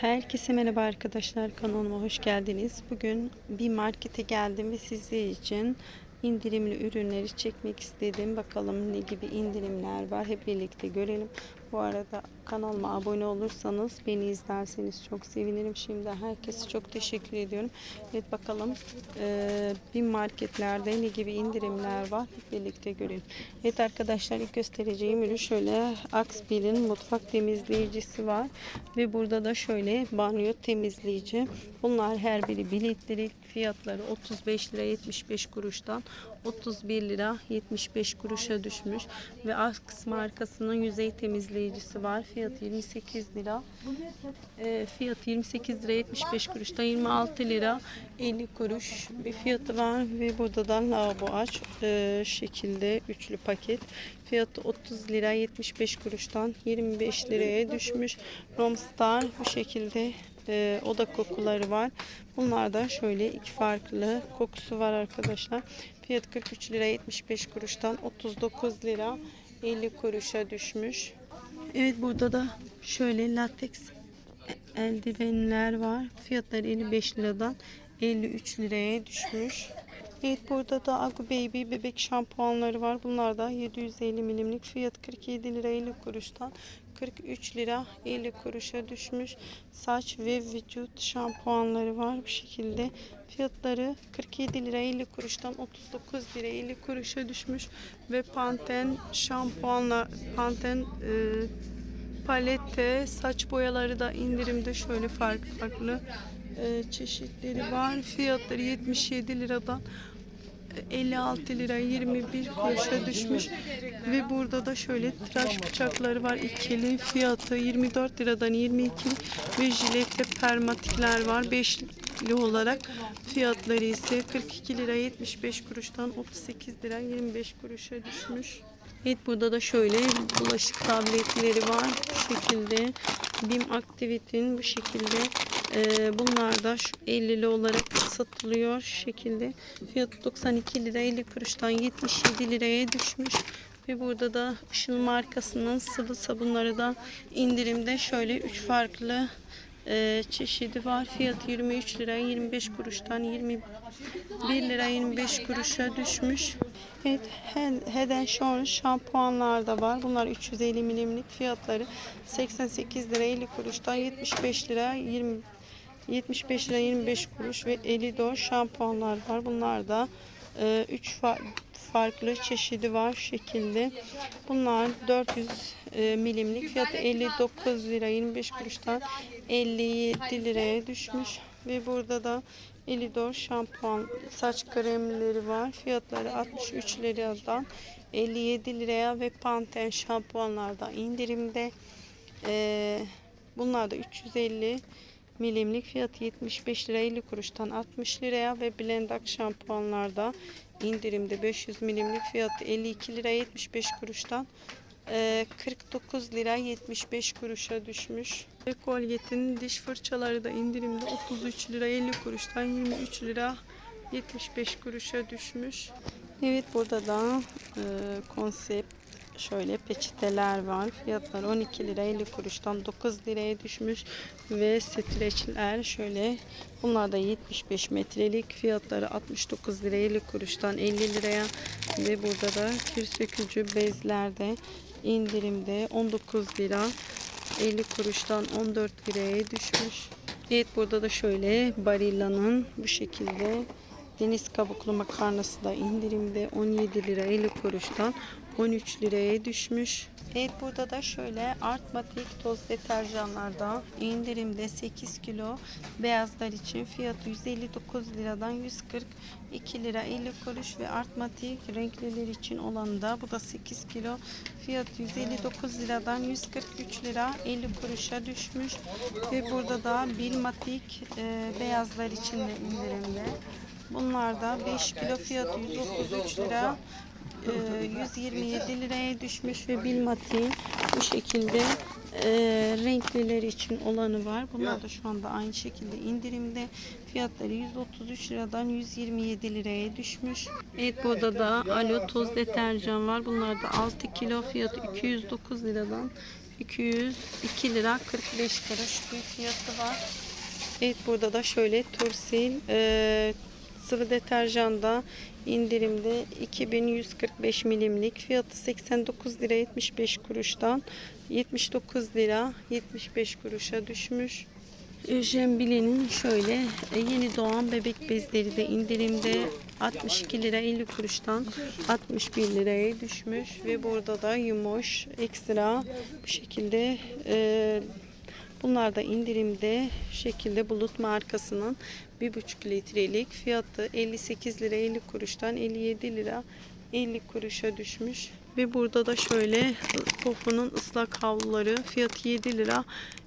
Herkese merhaba arkadaşlar kanalıma hoş geldiniz. Bugün bir markete geldim ve sizler için indirimli ürünleri çekmek istedim. Bakalım ne gibi indirimler var hep birlikte görelim. Bu arada kanalıma abone olursanız beni izlerseniz çok sevinirim. Şimdi herkese çok teşekkür ediyorum. Evet bakalım eee bir marketlerde ne gibi indirimler var birlikte görelim. Evet arkadaşlar ilk göstereceğim ürün şöyle Axbil'in mutfak temizleyicisi var. Ve burada da şöyle banyo temizleyici. Bunlar her biri 1 litrelik fiyatları 35 lira 75 kuruştan 31 lira 75 kuruşa düşmüş. Ve Ax markasının yüzey temizleyicisi var. Fiyatı 28 lira. E, fiyatı 28 lira 75 kuruştan 26 lira 50 kuruş bir fiyatı var ve burada da lavabo aç e, şekilde üçlü paket fiyatı 30 lira 75 kuruştan 25 liraya düşmüş Romstar bu şekilde e, oda kokuları var bunlar da şöyle iki farklı kokusu var arkadaşlar fiyat 43 lira 75 kuruştan 39 lira 50 kuruşa düşmüş Evet burada da şöyle lateks eldivenler var. Fiyatları 55 liradan 53 liraya düşmüş. Evet burada da Agu Baby bebek şampuanları var. Bunlar da 750 milimlik fiyat 47 lira 50 kuruştan 43 lira 50 kuruşa düşmüş. Saç ve vücut şampuanları var bu şekilde. Fiyatları 47 lira 50 kuruştan 39 lira 50 kuruşa düşmüş. Ve Panten şampuanlar Panten e, palette saç boyaları da indirimde şöyle farklı farklı çeşitleri var. Fiyatları 77 liradan 56 lira 21 kuruşa düşmüş ve burada da şöyle tıraş bıçakları var ikili fiyatı 24 liradan 22 ve jilete permatikler var 5'li olarak fiyatları ise 42 lira 75 kuruştan 38 lira 25 kuruşa düşmüş. Evet burada da şöyle bulaşık tabletleri var. Bu şekilde BİM Activite'in bu şekilde e, bunlar da şu 50'li olarak satılıyor şu şekilde. Fiyatı 92 lira 50 kuruştan 77 liraya düşmüş. Ve burada da Işıl markasının sıvı sabunları da indirimde şöyle 3 farklı e, çeşidi var. Fiyatı 23 lira 25 kuruştan 21 lira 25 kuruşa düşmüş. Evet, Head- Head and Shoulders şampuanlar da var. Bunlar 350 milimlik fiyatları 88 lira 50 kuruştan 75 lira 20 75 lira 25 kuruş ve Elidor şampuanlar var. Bunlar da 3 farklı çeşidi var şekilde. Bunlar 400 e, milimlik fiyatı 59 lira 25 kuruştan 57 liraya düşmüş. Ve burada da Elidor şampuan saç kremleri var. Fiyatları 63 liradan 57 liraya ve Pantene şampuanlarda indirimde. Ee, bunlar da 350 milimlik fiyatı 75 lira 50 kuruştan 60 liraya ve Blendak şampuanlarda indirimde 500 milimlik fiyatı 52 lira 75 kuruştan e, 49 lira 75 kuruşa düşmüş. Colgate'in diş fırçaları da indirimde 33 lira 50 kuruştan 23 lira 75 kuruşa düşmüş. Evet burada da e, konsept şöyle peçeteler var. Fiyatlar 12 lira 50 kuruştan 9 liraya düşmüş. Ve streçler şöyle. Bunlar da 75 metrelik. Fiyatları 69 lira 50 kuruştan 50 liraya. Ve burada da kir sökücü bezlerde indirimde 19 lira 50 kuruştan 14 liraya düşmüş. Evet burada da şöyle Barilla'nın bu şekilde. Deniz kabuklu makarnası da indirimde 17 lira 50 kuruştan 13 liraya düşmüş. Evet burada da şöyle Artmatik toz deterjanlarda indirimde 8 kilo beyazlar için fiyatı 159 liradan 142 lira 50 kuruş ve Artmatik renkliler için olanı da bu da 8 kilo fiyatı 159 liradan 143 lira 50 kuruşa düşmüş ve burada da Bilmatik e, beyazlar için de indirimde. Bunlar da 5 kilo fiyatı 133 lira 127 liraya düşmüş ve Bilmatik'in bu şekilde e, renkliler için olanı var. Bunlar da şu anda aynı şekilde indirimde. Fiyatları 133 liradan 127 liraya düşmüş. Evet burada da alo toz deterjan var. Bunlar da 6 kilo fiyatı 209 liradan 202 lira 45 kuruş bir fiyatı var. Evet burada da şöyle Tursil e, sıvı deterjanda indirimde 2145 milimlik fiyatı 89 lira 75 kuruştan 79 lira 75 kuruşa düşmüş. Jembile'nin şöyle e, yeni doğan bebek bezleri de indirimde 62 lira 50 kuruştan 61 liraya düşmüş ve burada da Yumoş ekstra bu şekilde e, bunlar da indirimde şekilde Bulut markasının 1,5 litrelik fiyatı 58 lira 50 kuruştan 57 lira 50 kuruşa düşmüş. Ve burada da şöyle Pofu'nun ıslak havluları fiyatı 7 lira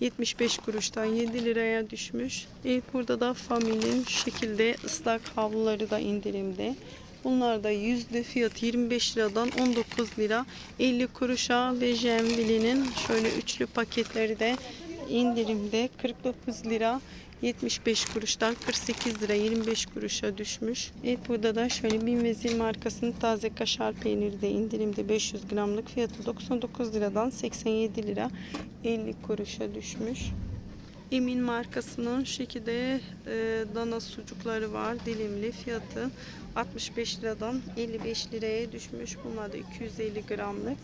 75 kuruştan 7 liraya düşmüş. Evet burada da Family'nin şekilde ıslak havluları da indirimde. Bunlar da yüzlü fiyatı 25 liradan 19 lira 50 kuruşa ve Jembili'nin şöyle üçlü paketleri de indirimde 49 lira 75 kuruştan 48 lira 25 kuruşa düşmüş. Evet burada da şöyle Bin Vezir markasının taze kaşar peyniri de indirimde 500 gramlık fiyatı 99 liradan 87 lira 50 kuruşa düşmüş. Emin markasının şu şekilde e, dana sucukları var dilimli fiyatı 65 liradan 55 liraya düşmüş. Bunlar da 250 gramlık.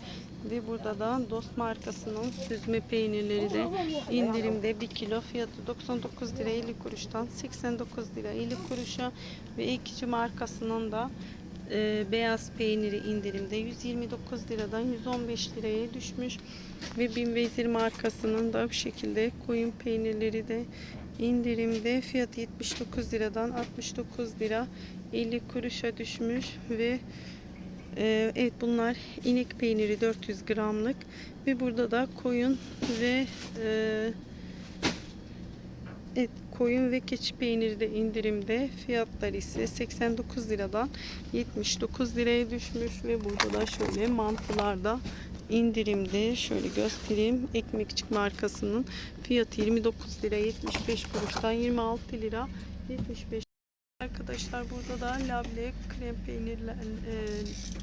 Ve burada da Dost markasının süzme peynirleri de indirimde 1 kilo fiyatı 99 lira 50 kuruştan 89 lira 50 kuruşa ve ikinci markasının da e, beyaz peyniri indirimde 129 liradan 115 liraya düşmüş. Ve Bin Vezir markasının da bu şekilde koyun peynirleri de indirimde. Fiyatı 79 liradan 69 lira 50 kuruşa düşmüş. Ve e, evet bunlar inek peyniri 400 gramlık. Ve burada da koyun ve e, Evet, koyun ve keçi peyniri de indirimde. Fiyatlar ise 89 liradan 79 liraya düşmüş ve burada da şöyle mantılar da indirimde. Şöyle göstereyim. Ekmekçik markasının fiyatı 29 lira 75 kuruştan 26 lira 75 Arkadaşlar burada da labne krem peynirler, e,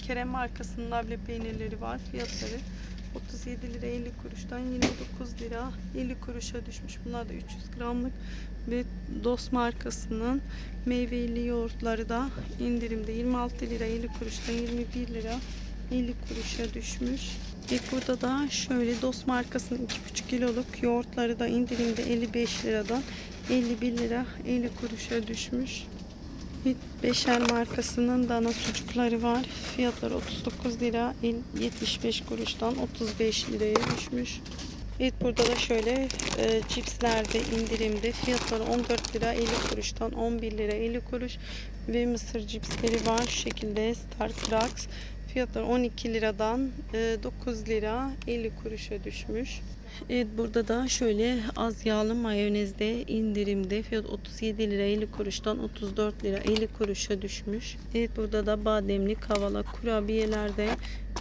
Kerem markasının labne peynirleri var. Fiyatları 37 lira 50 kuruştan 29 lira 50 kuruşa düşmüş. Bunlar da 300 gramlık ve Dost markasının meyveli yoğurtları da indirimde 26 lira 50 kuruştan 21 lira 50 kuruşa düşmüş. Ve burada da şöyle Dost markasının 2,5 kiloluk yoğurtları da indirimde 55 liradan 51 lira 50 kuruşa düşmüş. Beşer markasının dana sucukları var. Fiyatları 39 lira 75 kuruştan 35 liraya düşmüş. Evet burada da şöyle e, cipsler de indirimde. Fiyatları 14 lira 50 kuruştan 11 lira 50 kuruş ve mısır cipsleri var. Şu şekilde Star Cracks. Fiyatları 12 liradan e, 9 lira 50 kuruşa düşmüş. Evet burada da şöyle az yağlı mayonezde indirimde fiyat 37 lira 50 kuruştan 34 lira 50 kuruşa düşmüş. Evet burada da bademli kavala kurabiyelerde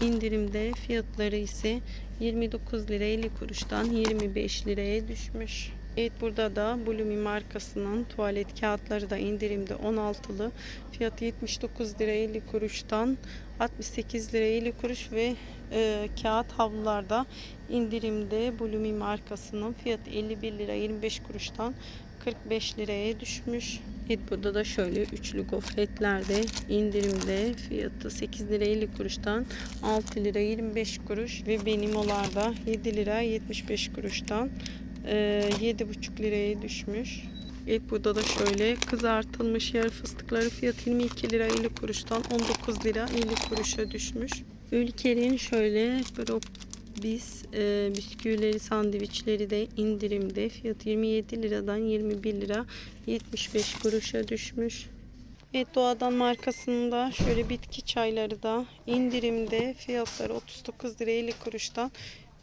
indirimde fiyatları ise 29 lira 50 kuruştan 25 liraya düşmüş. Evet burada da Blumi markasının tuvalet kağıtları da indirimde 16'lı. Fiyatı 79 lira 50 kuruştan 68 lira 50 kuruş ve e, kağıt havlularda indirimde Blumi markasının fiyatı 51 lira 25 kuruştan 45 liraya düşmüş. Evet burada da şöyle üçlü gofretlerde indirimde fiyatı 8 lira 50 kuruştan 6 lira 25 kuruş ve benim olarda 7 lira 75 kuruştan e, 7,5 liraya düşmüş. Evet burada da şöyle kızartılmış yer fıstıkları fiyatı 22 lira 50 kuruştan 19 lira 50 kuruşa düşmüş. Ülker'in şöyle biz e, bisküvileri, sandviçleri de indirimde. Fiyatı 27 liradan 21 lira 75 kuruşa düşmüş. Evet Doğadan markasının da şöyle bitki çayları da indirimde. Fiyatları 39 lira 50 kuruştan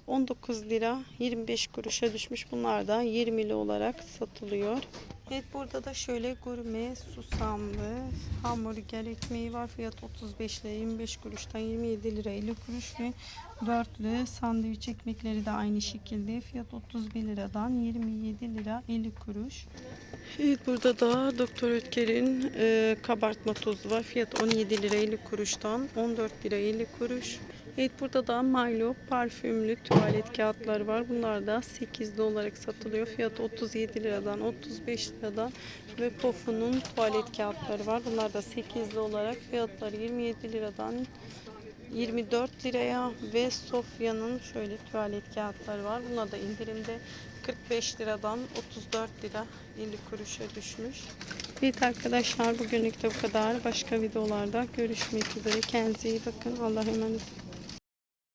19 lira 25 kuruşa düşmüş. Bunlar da 20'li olarak satılıyor. Evet burada da şöyle gurme susamlı hamburger ekmeği var. Fiyat 35 lira 25 kuruştan 27 lira 50 kuruş ve dörtlü sandviç ekmekleri de aynı şekilde. Fiyat 31 liradan 27 lira 50 kuruş. Evet burada da Doktor Ötker'in e, kabartma tozu var. Fiyat 17 lira 50 kuruştan 14 lira 50 kuruş. Evet burada da Milo parfümlü tuvalet kağıtları var. Bunlar da 8 olarak satılıyor. Fiyatı 37 liradan 35 liradan ve Pofu'nun tuvalet kağıtları var. Bunlar da 8 olarak fiyatları 27 liradan 24 liraya ve Sofya'nın şöyle tuvalet kağıtları var. Bunlar da indirimde 45 liradan 34 lira 50 kuruşa düşmüş. Evet arkadaşlar bugünlük de bu kadar. Başka videolarda görüşmek üzere. Kendinize iyi bakın. Allah'a emanet.